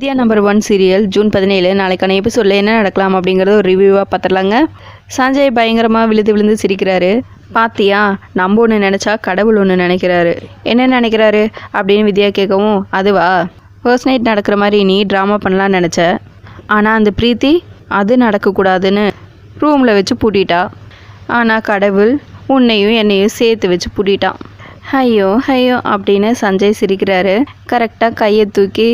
Vidya number one serial June பதினேழு. நாளைக்கான எபிசோடில் என்ன நடக்கலாம் அப்படிங்கிறத ஒரு ரிவ்யூவாக பார்த்துடலாங்க சஞ்சய் பயங்கரமாக விழுந்து விழுந்து சிரிக்கிறாரு. பாத்தியா நம்ம ஒன்று நினச்சா கடவுள் ஒன்று நினைக்கிறாரு. என்ன நினைக்கிறாரு? அப்படின்னு வித்யா கேட்கவும் அதுவா? ஃபர்ஸ்ட் நைட் நடக்கிற மாதிரி நீ ட்ராமா பண்ணலான்னு நினச்ச. ஆனால் அந்த பிரீத்தி அது நடக்கக்கூடாதுன்னு ரூமில் வச்சு பூட்டிட்டா. ஆனால் கடவுள் உன்னையும் என்னையும் சேர்த்து வச்சு பூட்டிட்டான் ஐயோ ஐயோ அப்படின்னு சஞ்சய் சிரிக்கிறாரு. கரெக்டாக கையை தூக்கி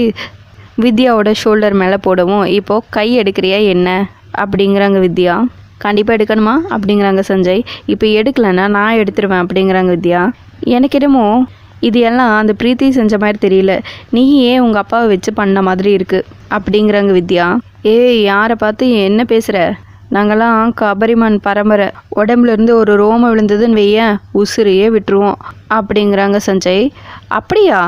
வித்யாவோட ஷோல்டர் மேலே போடவும் இப்போது கை எடுக்கிறியா என்ன? அப்படிங்கிறாங்க வித்யா. கண்டிப்பாக எடுக்கணுமா? அப்படிங்கிறாங்க சஞ்சய். இப்போ எடுக்கலன்னா நான் எடுத்துருவேன் அப்படிங்கிறாங்க வித்யா. எனக்கு என்னமோ இது எல்லாம் அந்த பிரீத்தி செஞ்ச மாதிரி தெரியல. நீ ஏன் உங்கள் அப்பாவை வச்சு பண்ண மாதிரி இருக்குது அப்படிங்கிறாங்க வித்யா. ஏய் யாரை பார்த்து என்ன பேசுகிற நாங்களாம் கபரிமான் பரம்பரை. உடம்புலேருந்து ஒரு ரோமம் விழுந்ததுன்னு வையேன் உசுரையே விட்டுருவோம் அப்படிங்கிறாங்க சஞ்சய். அப்படியா?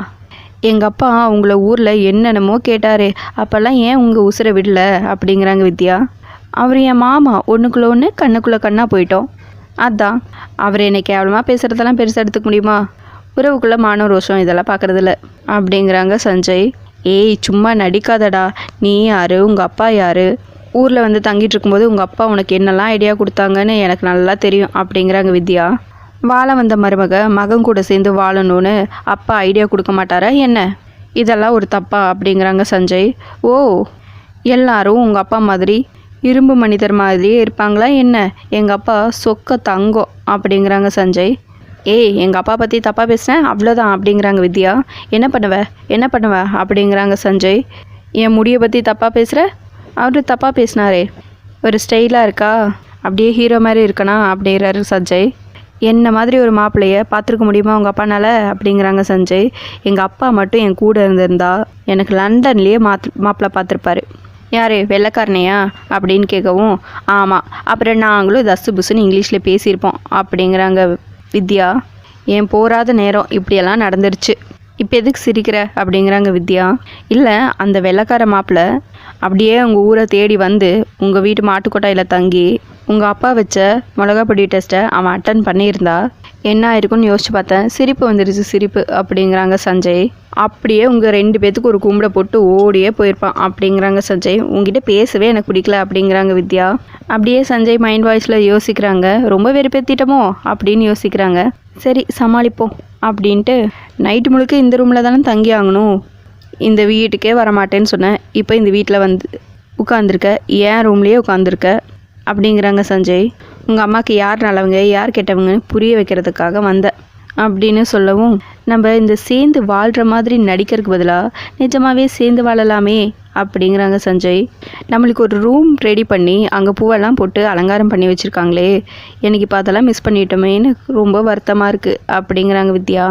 எங்கள் அப்பா உங்களை ஊரில் என்னென்னமோ கேட்டார். அப்போல்லாம் ஏன் உங்கள் உசுரை விடல? அப்படிங்கிறாங்க வித்யா. அவர் என் மாமா ஒன்றுக்குள்ளே ஒன்று கண்ணுக்குள்ளே கண்ணாக போயிட்டோம். அதான் அவர் என்னை கேவலமாக பேசுகிறதெல்லாம் பெருசாக எடுத்துக்க முடியுமா? உறவுக்குள்ளே மான ரோஷம் இதெல்லாம் பார்க்குறதில்ல அப்படிங்கிறாங்க சஞ்சய். ஏய் சும்மா நடிக்காதடா. நீ யார்? உங்கள் அப்பா யார்? ஊரில் வந்து தங்கிட்டு இருக்கும்போது உங்கள் அப்பா உனக்கு என்னெல்லாம் ஐடியா கொடுத்தாங்கன்னு எனக்கு நல்லா தெரியும் அப்படிங்கிறாங்க வித்யா. வாழ வந்த மருமக மகன் கூட சேர்ந்து வாழணும்னு அப்பா ஐடியா கொடுக்க மாட்டாரா? என்ன? இதெல்லாம் ஒரு தப்பா? அப்படிங்கிறாங்க சஞ்சய். ஓ எல்லாரும் உங்கள் அப்பா மாதிரி இரும்பு மனிதர் மாதிரியே இருப்பாங்களா என்ன? எங்கள் அப்பா சொக்க தங்கம் அப்படிங்கிறாங்க சஞ்சய். ஏய் எங்கள் அப்பா பற்றி தப்பாக பேசினேன் அவ்வளோதான் அப்படிங்கிறாங்க வித்யா. என்ன பண்ணுவ? என்ன பண்ணுவ? அப்படிங்கிறாங்க சஞ்சய். என் முடியை பற்றி தப்பாக பேசுகிற அவர் தப்பாக பேசினாரே. ஒரு ஸ்டைலாக இருக்கா? அப்படியே ஹீரோ மாதிரி இருக்கனா அப்படிங்கிறாரு சஞ்சய். என்ன மாதிரி ஒரு மாப்பிள்ளைய பார்த்துருக்க முடியுமா உங்கள் அப்பானால? அப்படிங்கிறாங்க சஞ்சய். எங்கள் அப்பா மட்டும் என் கூட இருந்திருந்தா எனக்கு லண்டன்லேயே மாத் மாப்பிள்ளை பார்த்துருப்பாரு. யார் வெள்ளைக்காரனையா? அப்படின்னு கேட்கவும் ஆமாம் அப்புறம் நாங்களும் தசு புசுன்னு இங்கிலீஷில் பேசியிருப்போம் அப்படிங்கிறாங்க வித்யா. என் போராத நேரம் இப்படியெல்லாம் நடந்துருச்சு. இப்போ எதுக்கு சிரிக்கிற? அப்படிங்கிறாங்க வித்யா. இல்லை அந்த வெள்ளைக்கார மாப்பிள்ளை அப்படியே உங்கள் ஊரை தேடி வந்து உங்கள் வீட்டு மாட்டுக்கொட்டாயில் தங்கி உங்கள் அப்பா வச்ச மிளகாப்பொடி டெஸ்ட்டை அவன் அட்டன் பண்ணியிருந்தா? என்ன ஆயிருக்குன்னு யோசிச்சு பார்த்தேன். சிரிப்பு வந்துருச்சு சிரிப்பு. அப்படிங்கிறாங்க சஞ்சய். அப்படியே உங்கள் ரெண்டு பேத்துக்கு ஒரு கும்பிட போட்டு ஓடியே போயிருப்பான். அப்படிங்கிறாங்க சஞ்சய். உங்ககிட்ட பேசவே எனக்கு பிடிக்கல அப்படிங்கிறாங்க வித்யா. அப்படியே சஞ்சய் மைண்ட் வாய்ஸில் யோசிக்கிறாங்க. ரொம்ப வெறுப்பேற்றிட்டோமோ அப்படின்னு யோசிக்கிறாங்க. சரி சமாளிப்போம் அப்படின்ட்டு நைட்டு முழுக்க இந்த ரூமில் தானே தங்கி ஆகணும்? இந்த வீட்டுக்கே வரமாட்டேன்னு சொன்னேன். இப்போ இந்த வீட்டில் வந்து உட்காந்துருக்க ஏன் ரூம்லேயே உட்காந்துருக்க அப்படிங்கிறாங்க சஞ்சய். உங்கள் அம்மாவுக்கு யார் நல்லவங்க யார் கெட்டவங்கன்னு புரிய வைக்கிறதுக்காக வந்தேன் அப்படின்னு சொல்லவும் நம்ம இந்த சேர்ந்து வாழ்கிற மாதிரி நடிக்கிறதுக்கு பதிலாக நிஜமாகவே சேர்ந்து வாழலாமே அப்படிங்கிறாங்க சஞ்சய். நம்மளுக்கு ஒரு ரூம் ரெடி பண்ணி அங்கே பூவெல்லாம் போட்டு அலங்காரம் பண்ணி வச்சுருக்காங்களே. எனக்கு இப்போ அதெல்லாம் மிஸ் பண்ணிட்டோமேன்னு ரொம்ப வருத்தமாக இருக்குது அப்படிங்கிறாங்க வித்யா.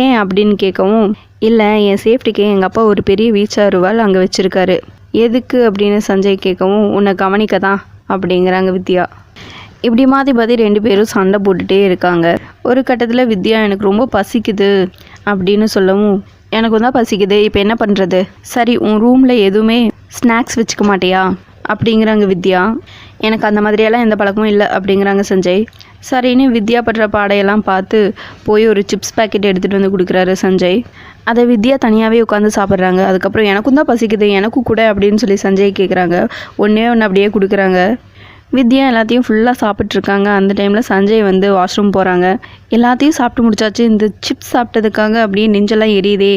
ஏன் அப்படின்னு கேட்கவும் இல்லை என் சேஃப்டிக்கு எங்கள் அப்பா ஒரு பெரிய வீச்சாருவால் அங்கே வச்சுருக்காரு. எதுக்கு? அப்படின்னு சஞ்சய் கேட்கவும் உன்னை கவனிக்க தான் அப்படிங்கிறாங்க வித்யா. இப்படி மாற்றி மாற்றி ரெண்டு பேரும் சண்டை போட்டுகிட்டே இருக்காங்க. ஒரு கட்டத்தில் வித்யா எனக்கு ரொம்ப பசிக்குது அப்படின்னு சொல்லவும் எனக்கு தான் பசிக்குது. இப்போ என்ன பண்ணுறது சரி உன் ரூமில் எதுவுமே ஸ்நாக்ஸ் வச்சுக்க மாட்டியா? அப்படிங்கிறாங்க வித்யா. எனக்கு அந்த மாதிரியெல்லாம் எந்த பழக்கமும் இல்லை அப்படிங்கிறாங்க சஞ்சய். சரின்னு வித்யா படுற பாடையெல்லாம் பார்த்து போய் ஒரு சிப்ஸ் பாக்கெட் எடுத்துகிட்டு வந்து கொடுக்குறாரு சஞ்சய். அதை வித்யா தனியாகவே உட்காந்து சாப்பிட்றாங்க. அதுக்கப்புறம் எனக்கும் தான் பசிக்குது எனக்கும் கூட அப்படின்னு சொல்லி சஞ்சய் கேட்குறாங்க ஒன்றே ஒன்று அப்படியே கொடுக்குறாங்க. வித்யா எல்லாத்தையும் ஃபுல்லாக சாப்பிட்ருக்காங்க அந்த டைமில் சஞ்சய் வந்து வாஷ்ரூம் போகிறாங்க எல்லாத்தையும் சாப்பிட்டு முடிச்சாச்சு. இந்த சிப்ஸ் சாப்பிட்டதுக்காக அப்படியே நெஞ்செல்லாம் எரியுதே.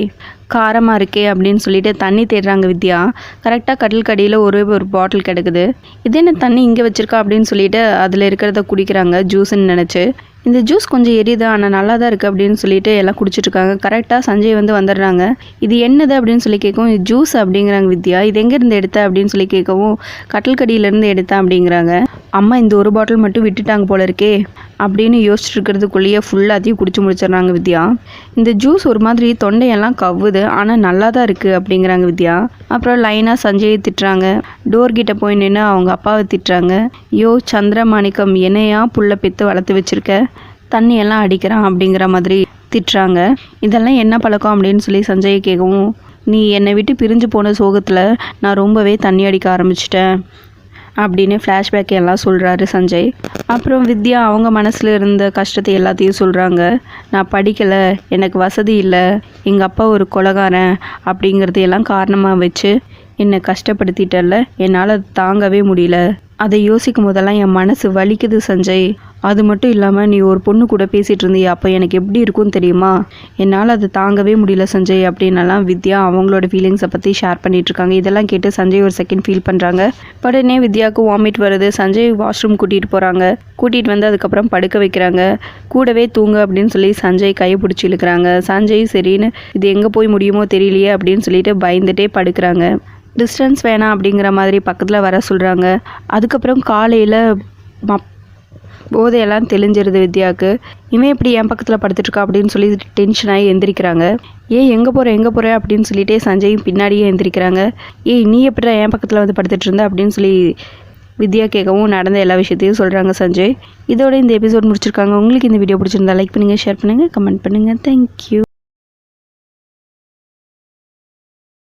காரமாக இருக்கே அப்படின்னு சொல்லிட்டு தண்ணி தேடுறாங்க வித்யா. கரெக்டாக கடல் கடியில் ஒரே ஒரு பாட்டில் கிடக்குது. இது என்ன தண்ணி இங்கே வச்சிருக்கா அப்படின்னு சொல்லிட்டு அதில் இருக்கிறத குடிக்கிறாங்க ஜூஸ்ன்னு நினச்சி. இந்த ஜூஸ் கொஞ்சம் எரியுது? ஆனால் நல்லா தான் இருக்குது அப்படின்னு சொல்லிட்டு எல்லாம் குடிச்சிட்டு இருக்காங்க கரெக்டாக சஞ்சய் வந்து வந்துடுறாங்க. இது என்னது அப்படின்னு சொல்லி கேட்கவும் இது ஜூஸ் அப்படிங்கிறாங்க வித்யா. இது எங்கேருந்து எடுத்த அப்படின்னு சொல்லி கேட்கவும் கட்டல்கடியிலேருந்து எடுத்தேன் அப்படிங்கிறாங்க. அம்மா இந்த ஒரு பாட்டில் மட்டும் விட்டுட்டாங்க போல இருக்கே. அப்படின்னு யோசிச்சுட்டு இருக்கிறதுக்குள்ளேயே ஃபுல்லாத்தையும் குடிச்சு முடிச்சிடுறாங்க வித்யா. இந்த ஜூஸ் ஒரு மாதிரி தொண்டையெல்லாம் கவ்வுது ஆனால் நல்லா தான் இருக்குது அப்படிங்கிறாங்க வித்யா. அப்புறம் லைனாக சஞ்சயை திட்டுறாங்க. டோர் போய் நின்று அவங்க அப்பாவை திட்டுறாங்க. யோ சந்திரமாணிக்கம் என்னையா புள்ள பெற்று வளர்த்து வச்சிருக்க? தண்ணியெல்லாம் அடிக்கிறான் அப்படிங்கிற மாதிரி திட்டுறாங்க. இதெல்லாம் என்ன பழக்கம் அப்படின்னு சொல்லி சஞ்சயை கேட்கவும் நீ என்னை விட்டு பிரிஞ்சு போன சோகத்தில் நான் ரொம்பவே தண்ணி அடிக்க ஆரம்பிச்சிட்டேன் அப்படின்னு ஃப்ளாஷ்பேக் எல்லாம் சொல்கிறாரு சஞ்சய். அப்புறம் வித்யா அவங்க மனசில் இருந்த கஷ்டத்தை எல்லாத்தையும் சொல்கிறாங்க நான் படிக்கலை எனக்கு வசதி இல்லை எங்கள் அப்பா ஒரு கொலகாரன் அப்படிங்கிறதையெல்லாம் காரணமாக வச்சு என்னை கஷ்டப்படுத்திட்டல என்னால் தாங்கவே முடியல. அதை யோசிக்கும் போதெல்லாம் என் மனசு வலிக்குது சஞ்சய். அது மட்டும் இல்லாமல் நீ ஒரு பொண்ணு கூட பேசிகிட்டு இருந்தியே அப்போ எனக்கு எப்படி இருக்கும்னு தெரியுமா? என்னால் அது தாங்கவே முடியல சஞ்சய் அப்படின்னலாம் வித்யா அவங்களோட ஃபீலிங்ஸை பற்றி ஷேர் பண்ணிட்டு இருக்காங்க. இதெல்லாம் கேட்டு சஞ்சய் ஒரு செகண்ட் ஃபீல் பண்ணுறாங்க உடனே வித்யாவுக்கு வாமிட் வருது. சஞ்சய் வாஷ்ரூம் கூட்டிகிட்டு போகிறாங்க கூட்டிகிட்டு வந்து அதுக்கப்புறம் படுக்க வைக்கிறாங்க. கூடவே தூங்க அப்படின்னு சொல்லி சஞ்சய் கையை பிடிச்சி இழுக்கிறாங்க. சஞ்சய் சரின்னு இது எங்கே போய் முடியுமோ தெரியலையே அப்படின்னு சொல்லிட்டு பயந்துட்டே படுக்கிறாங்க. டிஸ்டன்ஸ் வேணாம் அப்படிங்கிற மாதிரி பக்கத்தில் வர சொல்கிறாங்க அதுக்கப்புறம் காலையில் மப் போதையெல்லாம் தெளிஞ்சிருது வித்யாவுக்கு இவன் இப்படி என் பக்கத்தில் படுத்துட்ருக்கா அப்படின்னு சொல்லி டென்ஷனாகி எந்திரிக்கிறாங்க. ஏன் எங்கே போகிற எங்கே போகிற அப்படின்னு சொல்லிட்டே சஞ்சயும் பின்னாடியே எந்திரிக்கிறாங்க. ஏய் நீ எப்படிடா என் பக்கத்தில் வந்து படுத்துட்டு இருந்த அப்படின்னு சொல்லி வித்யா கேட்கவும் நடந்த எல்லா விஷயத்தையும் சொல்கிறாங்க சஞ்சய். இதோட இந்த எபிசோட் முடிச்சிருக்காங்க. உங்களுக்கு இந்த வீடியோ பிடிச்சிருந்தா லைக் பண்ணுங்கள் ஷேர் பண்ணுங்கள் கமெண்ட் பண்ணுங்கள் தேங்க்யூ